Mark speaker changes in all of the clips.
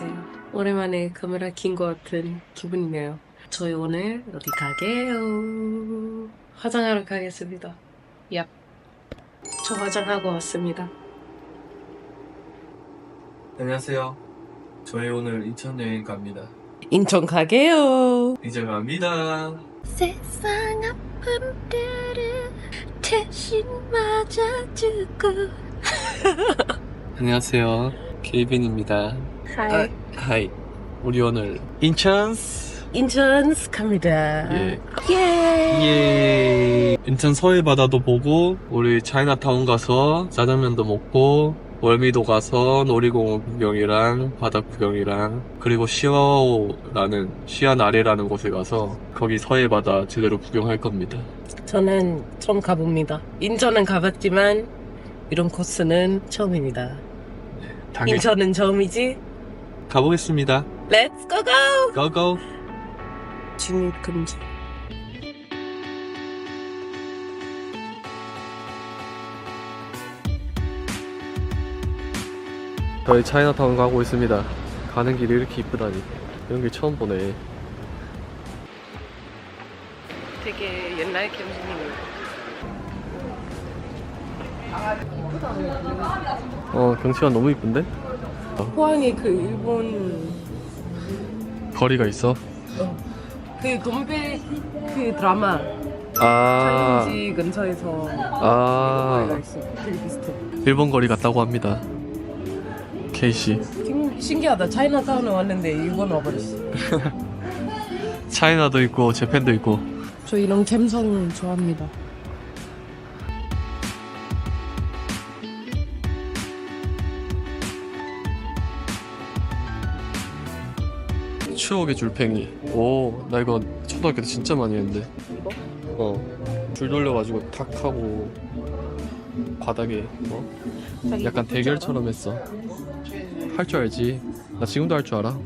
Speaker 1: 안녕하세요. 오랜만에 카메라 킨 것 같은 기분이네요. 저희 오늘 어디 가게요? 화장하러 가겠습니다. 얍. 저 화장하고 왔습니다.
Speaker 2: 안녕하세요. 저희 오늘 인천 여행 갑니다.
Speaker 1: 인천 가게요.
Speaker 2: 이제 갑니다.
Speaker 1: 세상 아픔들을 대신 맞아주고.
Speaker 2: 안녕하세요. 케이빈입니다.
Speaker 1: 하이.
Speaker 2: 하이. 우리 오늘 인천
Speaker 1: 인천 갑니다.
Speaker 2: 예.
Speaker 1: 예.
Speaker 2: 예. 인천 서해 바다도 보고 우리 차이나타운 가서 짜장면도 먹고 월미도 가서 놀이공원 구경이랑 바다 구경이랑 그리고 시아오라는 시안 아래라는 곳에 가서 거기 서해 바다 제대로 구경할 겁니다.
Speaker 1: 저는 처음 가봅니다. 인천은 가봤지만 이런 코스는 처음입니다.
Speaker 2: 당연히
Speaker 1: 인천은 처음이지?
Speaker 2: 가보겠습니다.
Speaker 1: 렛츠 고고!
Speaker 2: 고고.
Speaker 1: 진입 금지.
Speaker 2: 저희 차이나타운 가고 있습니다. 가는 길이 이렇게 이쁘다니. 이런 길 처음 보네.
Speaker 1: 되게 옛날 감성이네요.
Speaker 2: 어, 경치가 너무 이쁜데?
Speaker 1: 포항이 그 일본
Speaker 2: 거리가 있어?
Speaker 1: 그 곰배 그 드라마
Speaker 2: 아,
Speaker 1: 촬영지 근처에서
Speaker 2: 아,
Speaker 1: 거리가 있어. 되게 비슷해.
Speaker 2: 일본 거리 갔다고 합니다. 케이씨.
Speaker 1: 신- 신기하다. 차이나타운에 왔는데 일본 와버렸어.
Speaker 2: 차이나도 있고, 재팬도 있고.
Speaker 1: 저 이런 감성 좋아합니다.
Speaker 2: 추억의 줄팽이. 오, 나 이거 초등학교 때 진짜 많이 했는데.
Speaker 1: 이거?
Speaker 2: 어. 줄 돌려가지고 탁 하고, 바닥에, 어?
Speaker 1: 자기
Speaker 2: 약간 대결처럼 했어. 할 줄 알지? 나 지금도 할 줄 알아.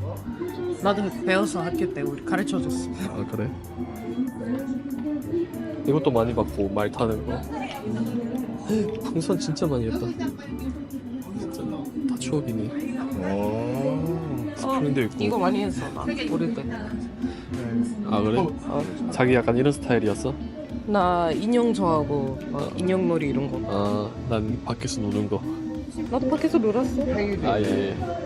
Speaker 1: 나도 배워서 학교 때 우리 가르쳐줬어.
Speaker 2: 아 그래? 이것도 많이 봤고 말 타는 거 풍선 진짜 많이 했다 진짜 다 추억이네 스 프링도 있고
Speaker 1: 이거 많이 했어 나 어릴 때.
Speaker 2: 아 그래? 자기 약간 이런 스타일이었어?
Speaker 1: 나 인형 좋아하고 막 인형놀이 이런 거.
Speaker 2: 아난 밖에서 노는
Speaker 1: 나도 밖에서 놀았어.
Speaker 2: 거아예 오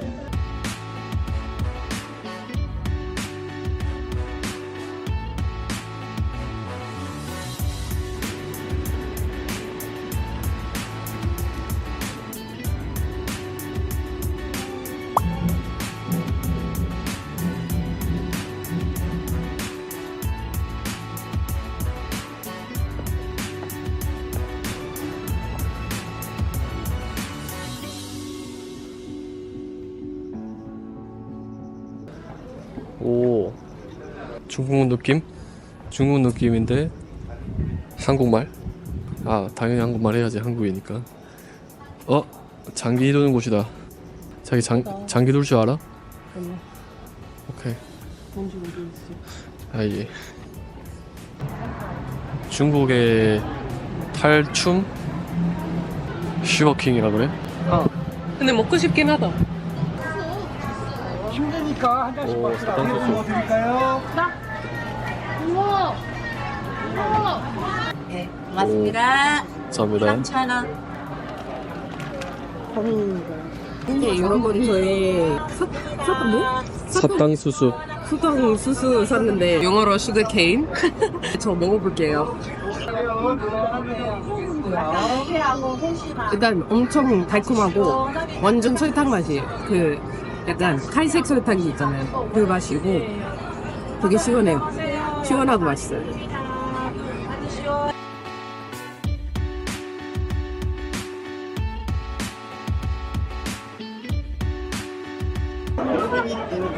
Speaker 2: 중국 느낌? 중국 느낌인데 한국말? 아 당연히 한국말 해야지 한국이니까 어? 장기 도는 곳이다 자기 장, 장기 돌 줄 알아?
Speaker 1: 아니야.
Speaker 2: 오케이
Speaker 1: 뭔지 모르겠어.
Speaker 2: 아예 중국의 탈춤? 슈거킹이라 그래?
Speaker 1: 어. 근데 먹고 싶긴 하다.
Speaker 3: 힘드니까 한 잔씩
Speaker 2: 오.
Speaker 3: 뭐 드릴까요?
Speaker 4: 네, 고맙습니다.
Speaker 2: 감사합니다
Speaker 4: 3,000원.
Speaker 1: 근데 이런 건 저희 사, 사탕 뭐?
Speaker 2: 사탕수수
Speaker 1: 수당 수수 샀는데 영어로 슈거 케인. 저 먹어볼게요. 일단 엄청 달콤하고 완전 설탕 맛이에요. 그 약간 칼색 설탕이 있잖아요. 그 맛이고 되게 시원해요. 시원하고 맛있어요.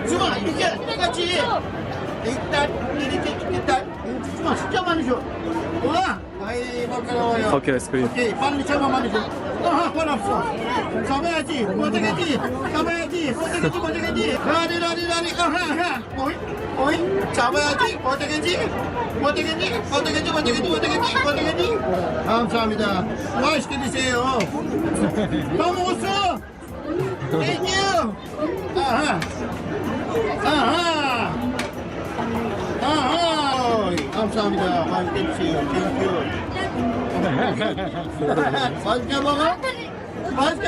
Speaker 3: 승아 이렇게 똑같이 일단 이렇게 일단 승아 진짜 많이 줘. 와, 아이 바꿔요.
Speaker 2: 터키 아이스크림
Speaker 3: 오케이 빨리 잡아 많이 줘. 아, 번 없어. 잡아야지. 못하겠지. 잡아야지. 못하겠지. 못하겠지. 라리 라리 라리. 아하. 오이 오이. 잡아야지. 못하겠지. 못하겠지. 못하겠지. 못하겠지. 못하겠지. 못하겠지. 감사합니다. 맛있게 드세요. 다 먹었어. 땡큐. 아, 아하. 아하. 아하. 어이, 감사합니다. 맛있게 드세요. 땡큐. 맛있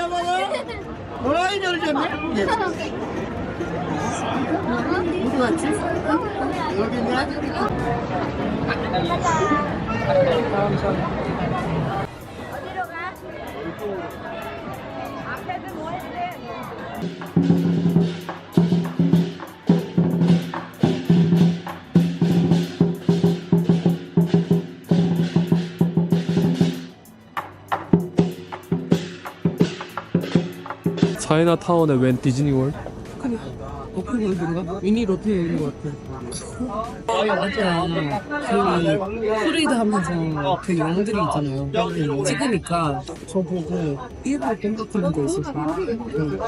Speaker 2: 차이나타운에 웬 디즈니월드?
Speaker 1: 오픈월드인가? 미니 롯데인 것 같아. 아, 맞아요. 그, 프리드 하면서 그 영들이 있잖아요. 찍으니까 저 보고 일부러 땡각하는 거 있었어요. 응.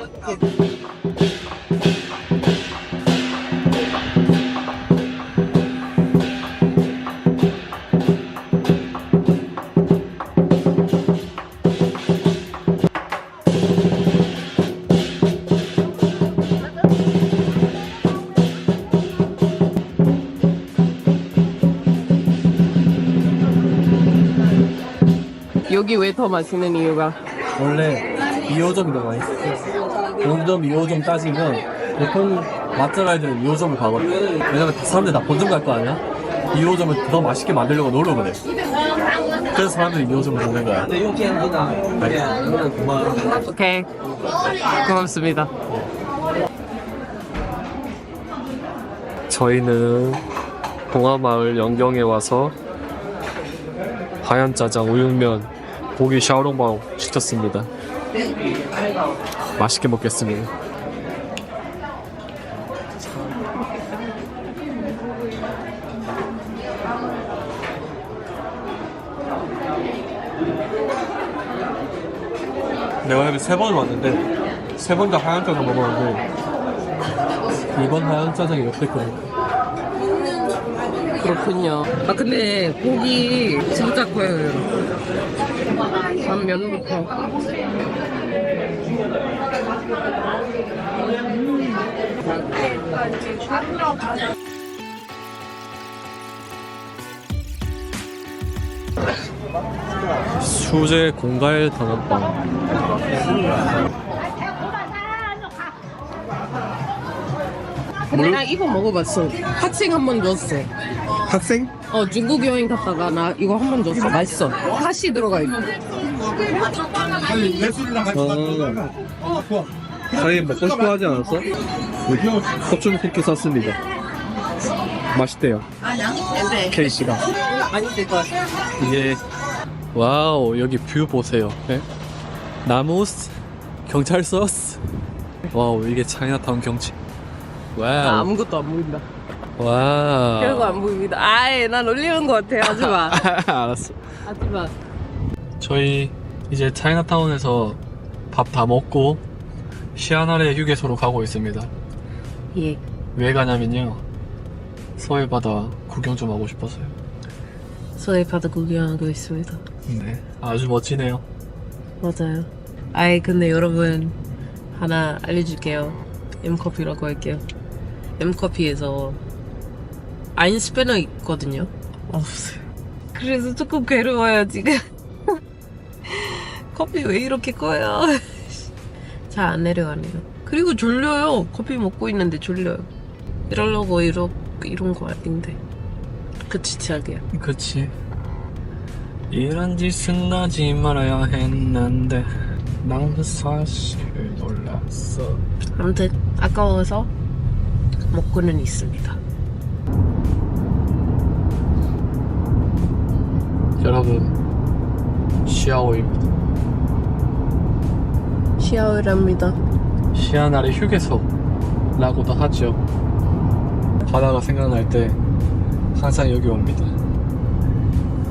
Speaker 1: 더 맛있는 이유가?
Speaker 2: 원래 2호점이 더 맛있어. 5점, 2호점 따지면 보통 맛집 아이들은 2호점을 가거든. 왜냐면 사람들이 다 본점 갈 거 아니야? 2호점을 더 맛있게 만들려고 노력을 해. 그래서 사람들이 2호점을 가는 거야. 알겠어.
Speaker 1: 오케이. 고맙습니다.
Speaker 2: 저희는 동화마을 영경에 와서 하얀 짜장, 우육면, 고기 샤오롱바오 시켰습니다. 맛있게 먹겠습니다. 내가 여기 세 번 왔는데 세 번 다 하얀 짜장 먹었는데 이번 하얀 짜장이 역대급이야.
Speaker 1: 그렇군요. 아, 근데 고기 진짜 커요. 단면부터.
Speaker 2: 수제 공갈 단원빵.
Speaker 1: 근데 나 이거 먹어봤어. 학생 한번 줬어.
Speaker 2: 학생?
Speaker 1: 어, 중국 여행 갔다가 나 이거 한 번 줬어. 맛있어. 팥이 들어가 있고.
Speaker 2: 저희 먹고 싶어 하지 않았어? 컵좀 쿠키 샀습니다. 맛있대요. 케이씨가.
Speaker 1: 맛있을 것 같아.
Speaker 2: 이게 와우 여기 뷰 보세요. 네? 나무 경찰서. 와우 이게 차이나타운 경치.
Speaker 1: 아,
Speaker 2: 와우.
Speaker 1: 아무것도 안 보인다.
Speaker 2: 와.
Speaker 1: 별거 안 보입니다. 아이, 난 올리는 것 같아. 하지 마.
Speaker 2: 알았어.
Speaker 1: 하지 마.
Speaker 2: 저희 이제 차이나타운에서 밥 다 먹고 시아나레 휴게소로 가고 있습니다.
Speaker 1: 예.
Speaker 2: 왜 가냐면요. 서해 바다 구경 좀 하고 싶어서요.
Speaker 1: 서해 바다 구경하고 있습니다.
Speaker 2: 네. 아주 멋지네요.
Speaker 1: 맞아요. 아이, 근데 여러분, 하나 알려줄게요. M커피라고 할게요. M커피에서 아인스패너 있거든요. 없어요. 그래서 조금 괴로워요, 지금. 커피 왜 이렇게 커요? 잘 안 내려가네요. 그리고 졸려요. 커피 먹고 있는데 졸려요. 이러려고 이러, 이런 거 아닌데. 그치, 자기야.
Speaker 2: 그치. 이런 짓은 하지 말아야 했는데 난 사실 몰랐어.
Speaker 1: 아무튼 아까워서 먹고는 있습니다.
Speaker 2: 여러분 시아오입니다.
Speaker 1: 시아오랍니다.
Speaker 2: 시아나레 휴게소라고도 하죠. 바다가 생각날 때 항상 여기 옵니다.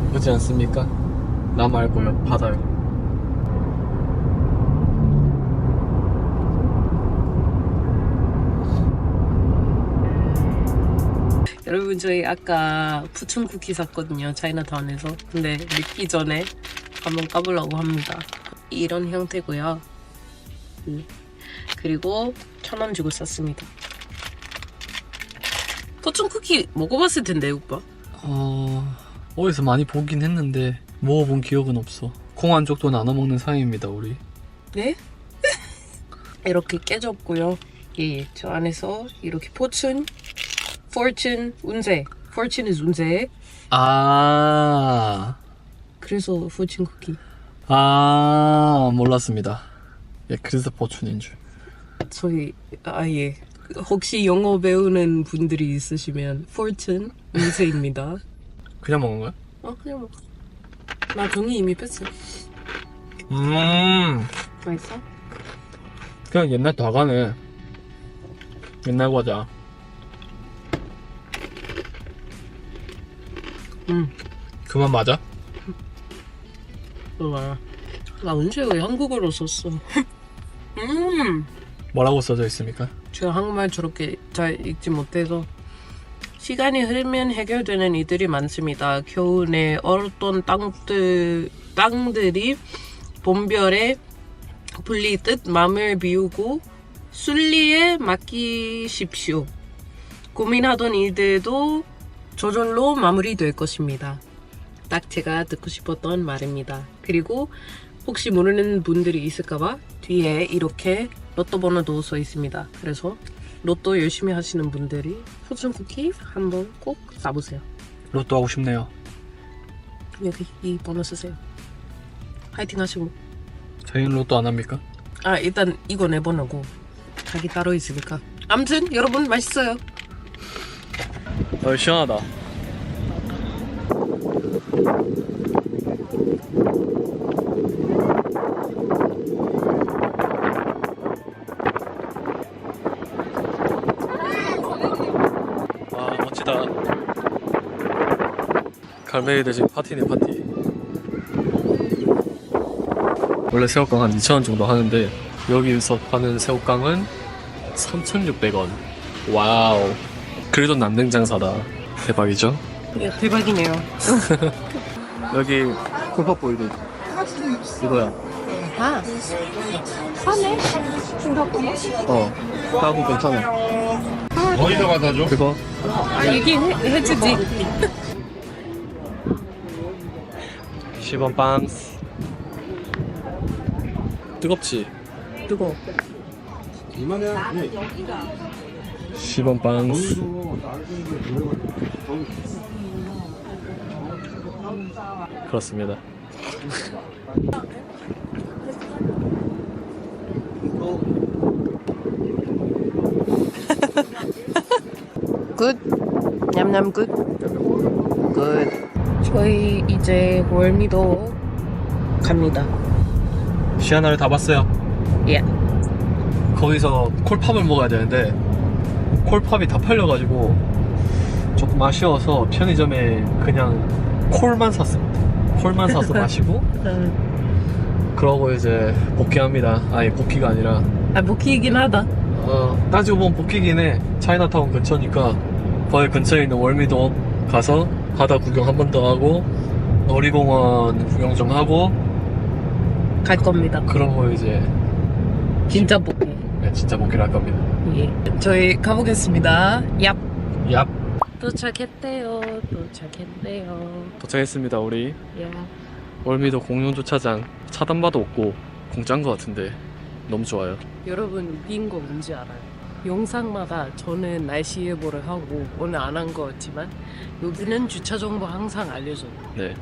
Speaker 2: 그렇지 않습니까? 나 말고요, 바다요.
Speaker 1: 여러분 저희 아까 푸천 쿠키 샀거든요. 차이나타운에서. 근데 먹기 전에 한번 까보려고 합니다. 이런 형태고요. 음. 그리고 천 원 주고 샀습니다. 포춘 쿠키 먹어봤을 텐데 오빠.
Speaker 2: 어... 어디서 많이 보긴 했는데 먹어본 기억은 없어. 콩 한 쪽도 나눠 먹는 사이입니다 우리.
Speaker 1: 네? 이렇게 깨졌고요. 예, 저 안에서 이렇게 포춘, fortune, 운세. fortune is 운세.
Speaker 2: 아...
Speaker 1: 그래서 fortune 쿠키.
Speaker 2: 아... 몰랐습니다. 예, 그래서 포춘인 줄.
Speaker 1: 저희 아 예. 혹시 영어 배우는 분들이 있으시면 fortune 운세입니다.
Speaker 2: 그냥 먹은 거야?
Speaker 1: 어 그냥 먹어. 나 종이 이미 뺐어.
Speaker 2: 음...
Speaker 1: 맛있어?
Speaker 2: 그냥 옛날 다가네. 옛날 과자.
Speaker 1: 응.
Speaker 2: 그만 맞아?
Speaker 1: 좋아. 나 운세 왜 한국어로 썼어? 음.
Speaker 2: 뭐라고 써져 있습니까?
Speaker 1: 제가 한국말 저렇게 잘 읽지 못해서 시간이 흐르면 해결되는 이들이 많습니다. 겨우 내 얼었던 땅들, 땅들이 봄별에 불리듯 마음을 비우고 순리에 맡기십시오. 고민하던 일들도 저절로 마무리될 것입니다. 딱 제가 듣고 싶었던 말입니다. 그리고 혹시 모르는 분들이 있을까봐 뒤에 이렇게 로또 번호도 써 있습니다. 그래서 로또 열심히 하시는 분들이 포춘 쿠키 한번 꼭 사보세요.
Speaker 2: 로또 하고 싶네요.
Speaker 1: 여기 이 번호 쓰세요. 파이팅 하시고.
Speaker 2: 저희는 로또 안 합니까?
Speaker 1: 아 일단 이거 내 번호고 자기 따로 있으니까. 아무튼 여러분 맛있어요.
Speaker 2: 어, 시원하다. 아, 멋지다. 갈매기 대신 파티네, 파티. 원래 새우깡 한 2,000원 정도 하는데, 여기서 파는 새우깡은 3,600원. 와우. 그래도 남는 장사다. 대박이죠?
Speaker 1: 예, 대박이네요.
Speaker 2: 여기 콜팝 보이드 이거야.
Speaker 1: 아 싸네.
Speaker 2: 어. 따고 괜찮아.
Speaker 3: 어디서 갖다 줘?
Speaker 2: 그거
Speaker 1: 아 얘기해 해주지.
Speaker 2: 10원 빵스. 뜨겁지?
Speaker 1: 뜨거.
Speaker 2: 10원 빵스. 그렇습니다.
Speaker 1: 굿. 냠냠 굿. 굿. 저희 이제 월미도 갑니다.
Speaker 2: 시아나를 다 봤어요.
Speaker 1: 예.
Speaker 2: 거기서 콜팝을 먹어야 되는데 콜팝이 다 팔려가지고 조금 아쉬워서 편의점에 그냥 콜만 샀습니다. 콜만 사서 마시고 그러고 이제 복귀합니다. 아니 복귀가 아니라
Speaker 1: 아 목이긴 하다.
Speaker 2: 어, 따지고 보면 복귀긴 해. 차이나타운 근처니까 거기 근처에 있는 월미도 가서 바다 구경 한 번 더 하고 놀이공원 구경 좀 하고
Speaker 1: 갈 겁니다.
Speaker 2: 그러고 이제
Speaker 1: 진짜 복귀.
Speaker 2: 네, 진짜 복귀를 할 겁니다.
Speaker 1: 예. 저희 가보겠습니다. 얍.
Speaker 2: 얍
Speaker 1: 도착했대요. 도착했대요.
Speaker 2: 도착했습니다 우리
Speaker 1: 야.
Speaker 2: 월미도 공용주차장 차단바도 없고 공짜인 것 같은데 너무 좋아요.
Speaker 1: 여러분 웃긴 거 뭔지 알아요? 영상마다 저는 날씨 예보를 하고 오늘 안 한거 같지만 여기는 주차 정보 항상 알려줘요.
Speaker 2: 네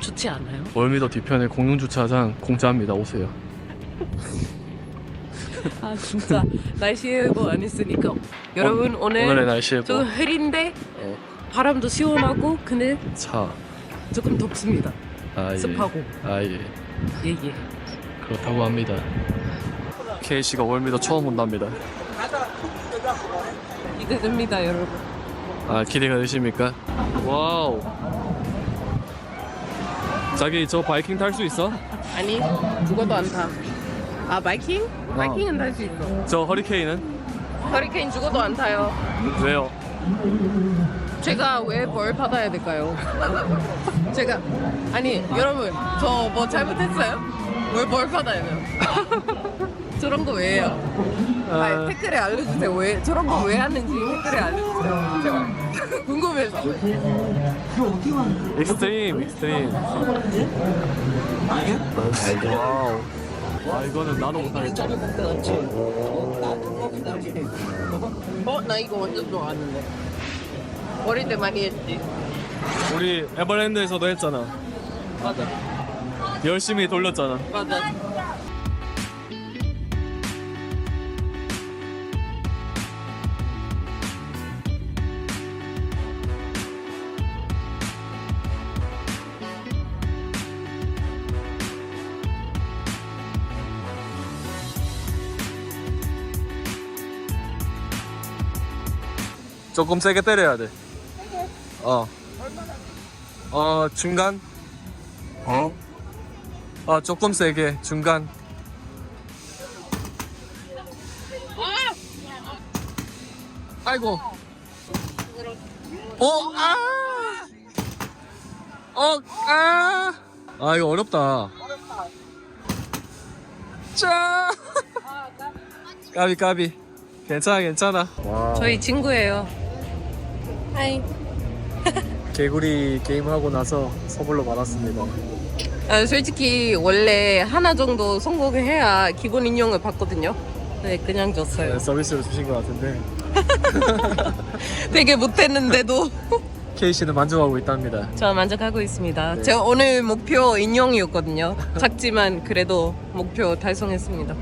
Speaker 1: 좋지 않아요?
Speaker 2: 월미도 뒤편에 공용주차장 공짜입니다 오세요.
Speaker 1: 아 진짜 날씨 예보 안 했으니까 여러분 오늘
Speaker 2: 오늘의 날씨
Speaker 1: 조금
Speaker 2: 예보
Speaker 1: 흐린데
Speaker 2: 어,
Speaker 1: 바람도 시원하고 근데
Speaker 2: 차
Speaker 1: 조금 덥습니다.
Speaker 2: 아, 예.
Speaker 1: 습하고
Speaker 2: 아 예
Speaker 1: 예예.
Speaker 2: 그렇다고 합니다. K씨가 월미도 처음 온답니다.
Speaker 1: 기대됩니다 여러분.
Speaker 2: 아 기대가 되십니까? 와우. 자기 저 바이킹 탈 수 있어?
Speaker 1: 아니 죽어도 안 타. 아 바이킹? 바이킹은 탈 수 있어.
Speaker 2: 저 허리케인은
Speaker 1: 허리케인 죽어도 안 타요.
Speaker 2: 왜요?
Speaker 1: 제가 왜 벌 받아야 될까요? 제가 아니 여러분 저 뭐 잘못했어요? 왜 벌 받아야 돼요? 저런 거 왜요? 아니, 댓글에 알려주세요. 왜 저런 거 왜 하는지 댓글에 알려주세요. 제발 궁금해서.
Speaker 2: 익스트림, 익스트림. 와우. 와, 이거는 나도 못하겠다.
Speaker 1: 어, 나 이거 완전 좋아하는데. 어릴 때 많이 했지.
Speaker 2: 우리 에버랜드에서도 했잖아.
Speaker 1: 맞아.
Speaker 2: 열심히 돌렸잖아.
Speaker 1: 맞아.
Speaker 2: 조금 세게 때려야 돼. 어. 어, 중간? 어? 아, 조금 세게, 중간. 아이고. 어, 아! 어, 아! 아, 이거 어렵다. 짜! 까비, 까비. 괜찮아, 괜찮아. 와.
Speaker 1: 저희 친구예요. 하이.
Speaker 2: 개구리 게임하고 나서 선물로 받았습니다.
Speaker 1: 아, 솔직히 원래 하나 정도 성공해야 기본 인형을 받거든요. 네, 그냥 줬어요.
Speaker 2: 네, 서비스로 주신 것 같은데
Speaker 1: 되게 못했는데도
Speaker 2: K 씨는 만족하고 있답니다.
Speaker 1: 저 만족하고 있습니다.
Speaker 2: 네.
Speaker 1: 제가 오늘 목표 인형이었거든요. 작지만 그래도 목표 달성했습니다.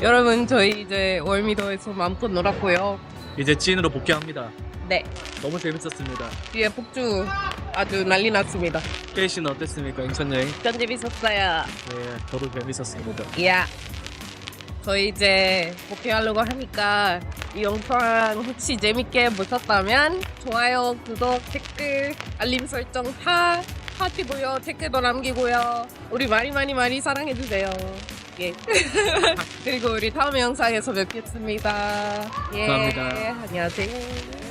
Speaker 1: 여러분 저희 이제 월미도에서 마음껏 놀았고요.
Speaker 2: 이제 찐으로 복귀합니다.
Speaker 1: 네
Speaker 2: 너무 재밌었습니다.
Speaker 1: 뒤에 폭주 아주 난리 났습니다.
Speaker 2: K 씨는 어땠습니까? 인천 여행?
Speaker 1: 전 재밌었어요.
Speaker 2: 네, 저도 재밌었습니다.
Speaker 1: 야. 저희 이제 복귀하려고 하니까 이 영상 혹시 재밌게 보셨다면 좋아요, 구독, 댓글, 알림 설정 다 하시고요. 댓글도 남기고요. 우리 많이 많이 많이 사랑해주세요. 예. 그리고 우리 다음 영상에서 뵙겠습니다. 예.
Speaker 2: 감사합니다.
Speaker 1: 안녕하세요.